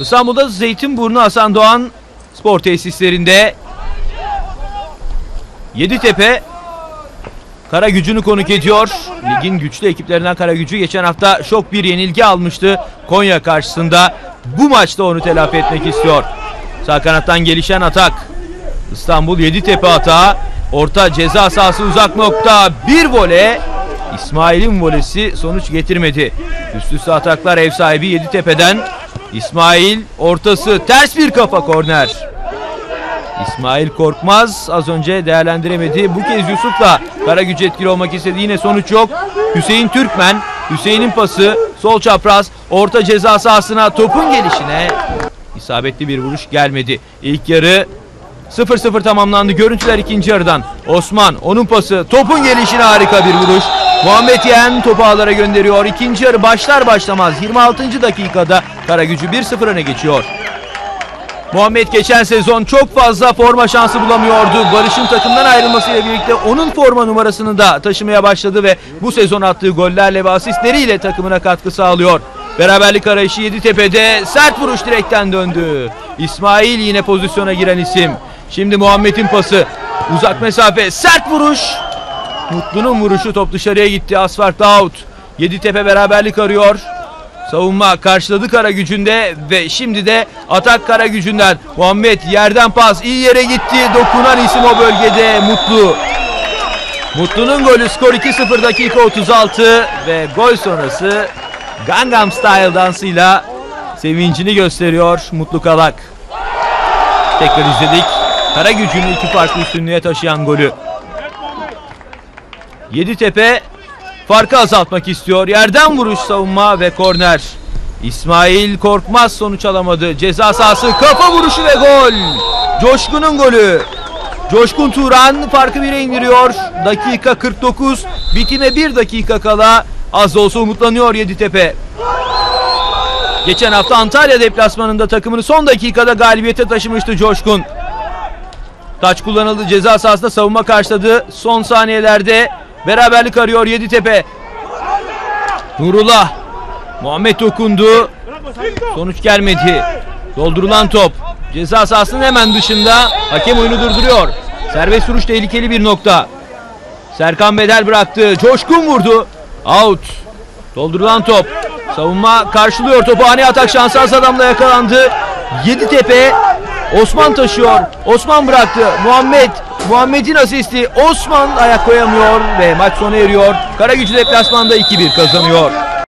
İstanbul'da Zeytinburnu Hasan Doğan spor tesislerinde Yeditepe Kara gücünü konuk ediyor. Ligin güçlü ekiplerinden Kara gücü geçen hafta şok bir yenilgi almıştı Konya karşısında. Bu maçta onu telafi etmek istiyor. Sağ kanattan gelişen atak. İstanbul Yeditepe atağı. Orta ceza sahası uzak nokta. Bir vole. İsmail'in volesi sonuç getirmedi. Üst üste ataklar ev sahibi Yeditepe'den. İsmail ortası ters bir kafa korner. İsmail Korkmaz az önce değerlendiremedi. Bu kez Yusuf'la Karagücü etkili olmak istedi. Yine sonuç yok. Hüseyin Türkmen. Hüseyin'in pası sol çapraz orta ceza sahasına topun gelişine isabetli bir vuruş gelmedi. İlk yarı 0-0 tamamlandı. Görüntüler ikinci yarıdan. Osman onun pası topun gelişine harika bir vuruş. Muhammed Yen topu ağlara gönderiyor. İkinci yarı başlar başlamaz 26. dakikada Karagücü 1-0 öne geçiyor. Muhammed geçen sezon çok fazla forma şansı bulamıyordu. Barış'ın takımdan ayrılmasıyla birlikte onun forma numarasını da taşımaya başladı ve bu sezon attığı gollerle ve asistleriyle takımına katkı sağlıyor. Beraberlik arayışı Yeditepe'de sert vuruş direkten döndü. İsmail yine pozisyona giren isim. Şimdi Muhammed'in pası. Uzak mesafe sert vuruş. Mutlu'nun vuruşu top dışarıya gitti. Asfalt out. Yeditepe beraberlik arıyor. Savunma karşıladı kara gücünde ve şimdi de atak kara gücünden. Muhammed yerden pas iyi yere gitti. Dokunan isim o bölgede Mutlu. Mutlu'nun golü skor 2-0 dakika 36 ve gol sonrası Gangnam Style dansıyla sevincini gösteriyor Mutlu Kalak. Tekrar izledik. Kara gücünü iki farklı üstünlüğe taşıyan golü. Yeditepe farkı azaltmak istiyor. Yerden vuruş savunma ve korner. İsmail Korkmaz sonuç alamadı. Ceza sahası kafa vuruşu ve gol. Coşkun'un golü. Coşkun Turan farkı bire indiriyor. Dakika 49. Bitime bir dakika kala az da olsa umutlanıyor Yeditepe. Geçen hafta Antalya deplasmanında takımını son dakikada galibiyete taşımıştı Coşkun. Taç kullanıldı ceza sahasında savunma karşıladı. Son saniyelerde beraberlik arıyor Yeditepe. Nurullah. Muhammed dokundu. Sonuç gelmedi. Doldurulan top. Ceza sahasının hemen dışında. Hakem oyunu durduruyor. Serbest vuruş tehlikeli bir nokta. Serkan Bedel bıraktı. Coşkun vurdu. Out. Doldurulan top. Savunma karşılıyor topu. Ani atak şansı az adamla yakalandı. Yeditepe Osman taşıyor. Osman bıraktı. Muhammed. Muhammed'in asisti. Osman ayak koyamıyor ve maç sona eriyor. Karagücü deplasmanda 2-1 kazanıyor.